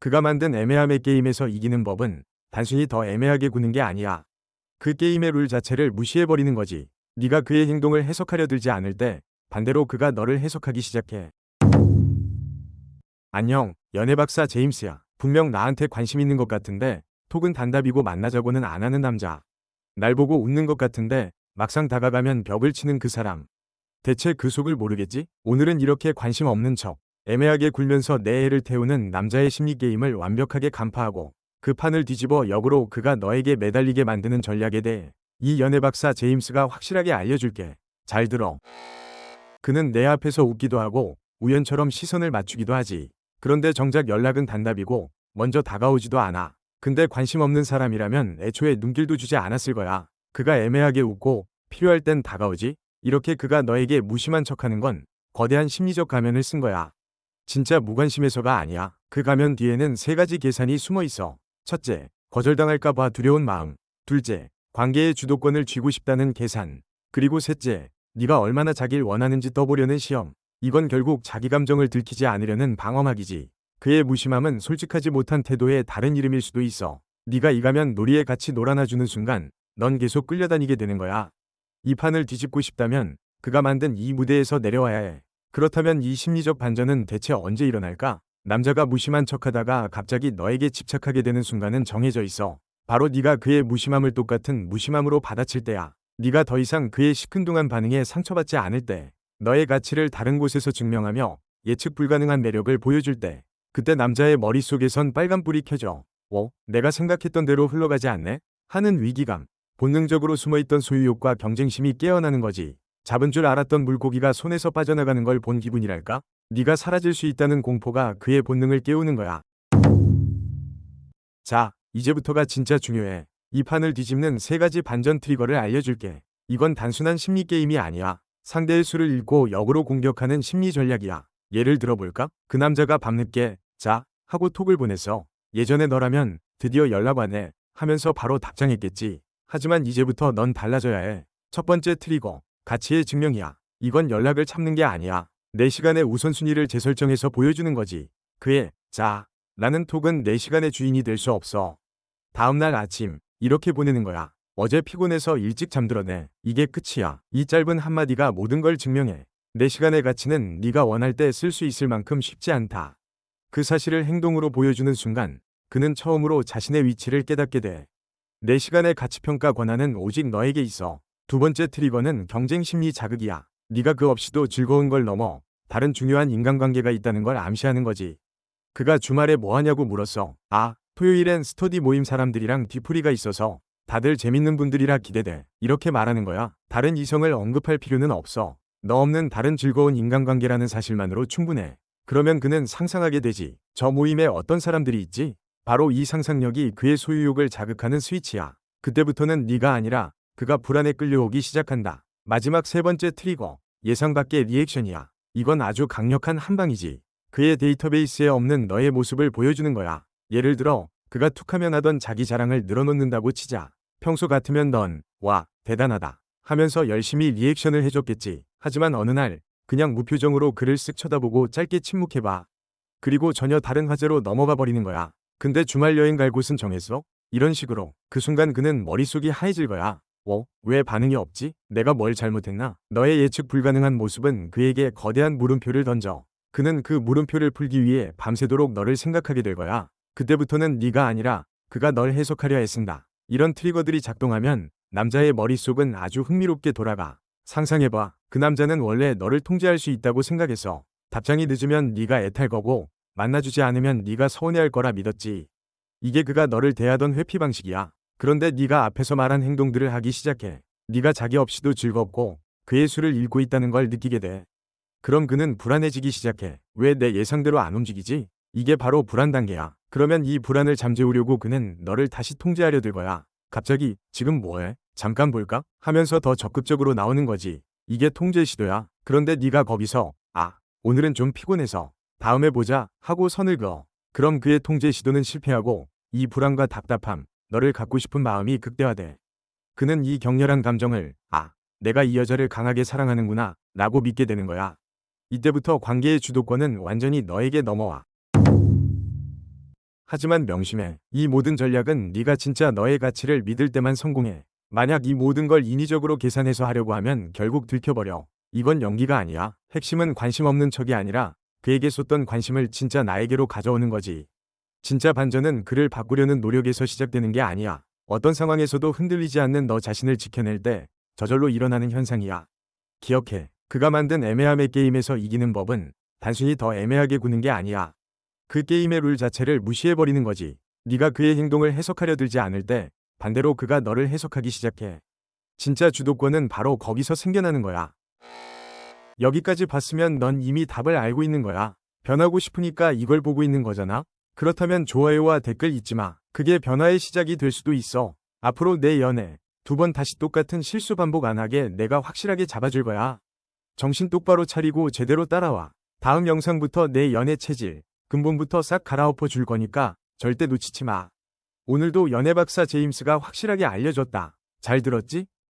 그가 만든 애매함의 게임에서 이기는 법은 단순히 더 애매하게 구는 게 아니야. 그 게임의 룰 자체를 무시해버리는 거지. 네가 그의 행동을 해석하려 들지 않을 때 반대로 그가 너를 해석하기 시작해. 안녕, 연애박사 제임스야. 분명 나한테 관심 있는 것 같은데 톡은 단답이고 만나자고는 안 하는 남자. 날 보고 웃는 것 같은데 막상 다가가면 벽을 치는 그 사람. 대체 그 속을 모르겠지? 오늘은 이렇게 관심 없는 척, 애매하게 굴면서 내 애를 태우는 남자의 심리 게임을 완벽하게 간파하고 그 판을 뒤집어 역으로 그가 너에게 매달리게 만드는 전략에 대해 이 연애 박사 제임스가 확실하게 알려줄게. 잘 들어. 그는 내 앞에서 웃기도 하고 우연처럼 시선을 맞추기도 하지. 그런데 정작 연락은 단답이고 먼저 다가오지도 않아. 근데 관심 없는 사람이라면 애초에 눈길도 주지 않았을 거야. 그가 애매하게 웃고 필요할 땐 다가오지. 이렇게 그가 너에게 무심한 척하는 건 거대한 심리적 가면을 쓴 거야. 진짜 무관심해서가 아니야. 그 가면 뒤에는 세 가지 계산이 숨어 있어. 첫째, 거절당할까봐 두려운 마음. 둘째, 관계의 주도권을 쥐고 싶다는 계산. 그리고 셋째, 네가 얼마나 자길 원하는지 떠보려는 시험. 이건 결국 자기 감정을 들키지 않으려는 방어막이지. 그의 무심함은 솔직하지 못한 태도의 다른 이름일 수도 있어. 네가 이 가면 놀이에 같이 놀아나주는 순간 넌 계속 끌려다니게 되는 거야. 이 판을 뒤집고 싶다면 그가 만든 이 무대에서 내려와야 해. 그렇다면 이 심리적 반전은 대체 언제 일어날까? 남자가 무심한 척하다가 갑자기 너에게 집착하게 되는 순간은 정해져 있어. 바로 네가 그의 무심함을 똑같은 무심함으로 받아칠 때야. 네가 더 이상 그의 시큰둥한 반응에 상처받지 않을 때, 너의 가치를 다른 곳에서 증명하며 예측 불가능한 매력을 보여줄 때, 그때 남자의 머릿속에선 빨간불이 켜져. 어? 내가 생각했던 대로 흘러가지 않네? 하는 위기감. 본능적으로 숨어있던 소유욕과 경쟁심이 깨어나는 거지. 잡은 줄 알았던 물고기가 손에서 빠져나가는 걸 본 기분이랄까? 네가 사라질 수 있다는 공포가 그의 본능을 깨우는 거야. 자, 이제부터가 진짜 중요해. 이 판을 뒤집는 세 가지 반전 트리거를 알려줄게. 이건 단순한 심리 게임이 아니야. 상대의 수를 읽고 역으로 공격하는 심리 전략이야. 예를 들어볼까? 그 남자가 밤늦게 자 하고 톡을 보냈어. 예전에 너라면 드디어 연락 왔네 하면서 바로 답장했겠지. 하지만 이제부터 넌 달라져야 해. 첫 번째 트리거 가치의 증명이야. 이건 연락을 참는 게 아니야. 내 시간의 우선순위를 재설정해서 보여주는 거지. 그의 자 라는 톡은 내 시간의 주인이 될 수 없어. 다음날 아침 이렇게 보내는 거야. 어제 피곤해서 일찍 잠들었네. 이게 끝이야. 이 짧은 한마디가 모든 걸 증명해. 내 시간의 가치는 네가 원할 때 쓸 수 있을 만큼 쉽지 않다. 그 사실을 행동으로 보여주는 순간 그는 처음으로 자신의 위치를 깨닫게 돼. 내 시간의 가치 평가 권한은 오직 너에게 있어. 두 번째 트리거는 경쟁 심리 자극이야. 네가 그 없이도 즐거운 걸 넘어 다른 중요한 인간관계가 있다는 걸 암시하는 거지. 그가 주말에 뭐 하냐고 물었어. 아, 토요일엔 스터디 모임 사람들이랑 뒤풀이가 있어서 다들 재밌는 분들이라 기대돼. 이렇게 말하는 거야. 다른 이성을 언급할 필요는 없어. 너 없는 다른 즐거운 인간관계라는 사실만으로 충분해. 그러면 그는 상상하게 되지. 저 모임에 어떤 사람들이 있지? 바로 이 상상력이 그의 소유욕을 자극하는 스위치야. 그때부터는 네가 아니라 그가 불안에 끌려오기 시작한다. 마지막 세 번째 트리거. 예상 밖의 리액션이야. 이건 아주 강력한 한방이지. 그의 데이터베이스에 없는 너의 모습을 보여주는 거야. 예를 들어 그가 툭하면 하던 자기 자랑을 늘어놓는다고 치자. 평소 같으면 넌, 와, 대단하다. 하면서 열심히 리액션을 해줬겠지. 하지만 어느 날, 그냥 무표정으로 그를 쓱 쳐다보고 짧게 침묵해봐. 그리고 전혀 다른 화제로 넘어가 버리는 거야. 근데 주말 여행 갈 곳은 정했어? 이런 식으로. 그 순간 그는 머릿속이 하얘질 거야. 어? 왜 반응이 없지? 내가 뭘 잘못했나? 너의 예측 불가능한 모습은 그에게 거대한 물음표를 던져. 그는 그 물음표를 풀기 위해 밤새도록 너를 생각하게 될 거야. 그때부터는 네가 아니라 그가 널 해석하려 애쓴다. 이런 트리거들이 작동하면 남자의 머릿속은 아주 흥미롭게 돌아가. 상상해봐. 그 남자는 원래 너를 통제할 수 있다고 생각했어. 답장이 늦으면 네가 애탈 거고 만나주지 않으면 네가 서운해할 거라 믿었지. 이게 그가 너를 대하던 회피 방식이야. 그런데 네가 앞에서 말한 행동들을 하기 시작해. 네가 자기 없이도 즐겁고 그의 수를 읽고 있다는 걸 느끼게 돼. 그럼 그는 불안해지기 시작해. 왜 내 예상대로 안 움직이지? 이게 바로 불안 단계야. 그러면 이 불안을 잠재우려고 그는 너를 다시 통제하려 들 거야. 갑자기 지금 뭐해? 잠깐 볼까? 하면서 더 적극적으로 나오는 거지. 이게 통제 시도야. 그런데 네가 거기서 아 오늘은 좀 피곤해서 다음에 보자 하고 선을 그어. 그럼 그의 통제 시도는 실패하고 이 불안과 답답함, 너를 갖고 싶은 마음이 극대화돼. 그는 이 격렬한 감정을 아 내가 이 여자를 강하게 사랑하는구나 라고 믿게 되는 거야. 이때부터 관계의 주도권은 완전히 너에게 넘어와. 하지만 명심해. 이 모든 전략은 네가 진짜 너의 가치를 믿을 때만 성공해. 만약 이 모든 걸 인위적으로 계산해서 하려고 하면 결국 들켜버려. 이건 연기가 아니야. 핵심은 관심 없는 척이 아니라 그에게 쏟던 관심을 진짜 나에게로 가져오는 거지. 진짜 반전은 그를 바꾸려는 노력에서 시작되는 게 아니야. 어떤 상황에서도 흔들리지 않는 너 자신을 지켜낼 때 저절로 일어나는 현상이야. 기억해. 그가 만든 애매함의 게임에서 이기는 법은 단순히 더 애매하게 구는 게 아니야. 그 게임의 룰 자체를 무시해버리는 거지. 네가 그의 행동을 해석하려 들지 않을 때 반대로 그가 너를 해석하기 시작해. 진짜 주도권은 바로 거기서 생겨나는 거야. 여기까지 봤으면 넌 이미 답을 알고 있는 거야. 변하고 싶으니까 이걸 보고 있는 거잖아. 그렇다면 좋아요와 댓글 잊지 마. 그게 변화의 시작이 될 수도 있어. 앞으로 내 연애 두 번 다시 똑같은 실수 반복 안 하게 내가 확실하게 잡아줄 거야. 정신 똑바로 차리고 제대로 따라와. 다음 영상부터 내 연애 체질 근본부터 싹 갈아엎어 줄 거니까 절대 놓치지 마. 오늘도 연애 박사 제임스가 확실하게 알려줬다. 잘 들었지?